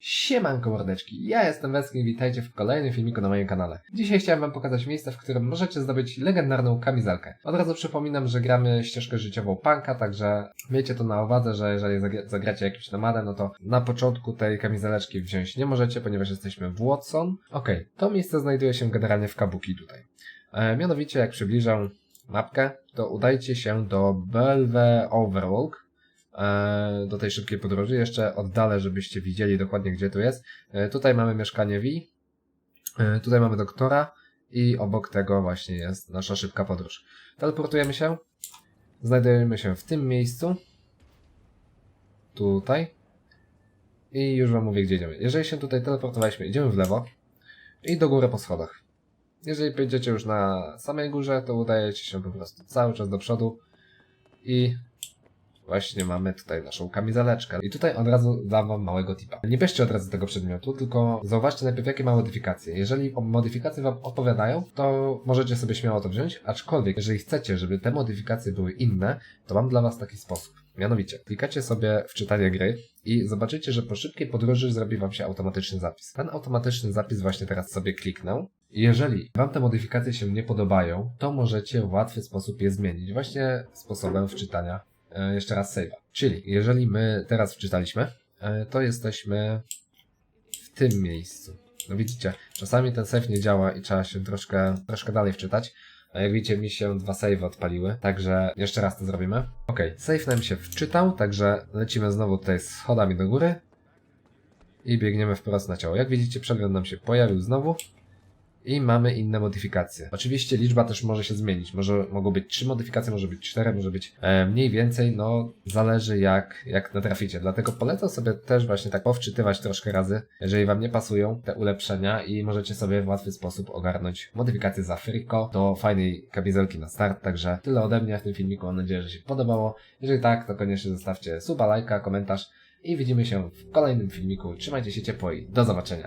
Siemanko mordeczki, ja jestem Weski i witajcie w kolejnym filmiku na moim kanale. Dzisiaj chciałem wam pokazać miejsce, w którym możecie zdobyć legendarną kamizelkę. Od razu przypominam, że gramy ścieżkę życiową punka, także miejcie to na uwadze, że jeżeli zagra- zagracie jakimś nomadem, no to na początku tej kamizeleczki wziąć nie możecie, ponieważ jesteśmy w Watson. Okej, to miejsce znajduje się generalnie w Kabuki tutaj. E, mianowicie jak przybliżę mapkę, to udajcie się do Belve Overlook, e, do tej szybkiej podróży. Jeszcze oddalę, żebyście widzieli dokładnie, gdzie tu jest. E, Tutaj mamy mieszkanie V, e, tutaj mamy doktora i obok tego właśnie jest nasza szybka podróż. Teleportujemy się, znajdujemy się w tym miejscu, tutaj i już wam mówię, gdzie idziemy. Jeżeli się tutaj teleportowaliśmy, idziemy w lewo i do góry po schodach. Jeżeli będziecie już na samej górze, to udajecie się po prostu cały czas do przodu i Właśnie mamy tutaj naszą kamizeleczkę. I tutaj od razu dam wam małego tipa. Nie bierzcie od razu tego przedmiotu, tylko zauważcie najpierw jakie ma modyfikacje. Jeżeli modyfikacje wam odpowiadają, to możecie sobie śmiało to wziąć, aczkolwiek jeżeli chcecie, żeby te modyfikacje były inne, to mam dla was taki sposób. Mianowicie, klikacie sobie w czytanie gry i zobaczycie, że po szybkiej podróży zrobi wam się automatyczny zapis. Ten automatyczny zapis właśnie teraz sobie kliknę. Jeżeli Wam te modyfikacje się nie podobają, to możecie w łatwy sposób je zmienić, właśnie sposobem wczytania jeszcze raz save'a. Czyli jeżeli my teraz wczytaliśmy, e, to jesteśmy w tym miejscu. No widzicie, czasami ten save nie działa i trzeba się troszkę, troszkę dalej wczytać. A jak widzicie, mi się dwa save odpaliły, także jeszcze raz to zrobimy. Ok, save nam się wczytał, także lecimy znowu tutaj schodami do góry i biegniemy wprost na ciało. Jak widzicie, przegląd nam się pojawił znowu i mamy inne modyfikacje. Oczywiście liczba też może się zmienić. Może, mogą być trzy modyfikacje, może być cztery, może być e, mniej więcej, no zależy jak, jak natraficie. Dlatego polecam sobie też właśnie tak powczytywać troszkę razy, jeżeli wam nie pasują te ulepszenia i możecie sobie w łatwy sposób ogarnąć modyfikacje za Frico do fajnej kamizelki na start. Także tyle ode mnie w tym filmiku. Mam nadzieję, że się podobało. Jeżeli tak, to koniecznie zostawcie suba, lajka, komentarz i widzimy się w kolejnym filmiku. Trzymajcie się ciepło i do zobaczenia.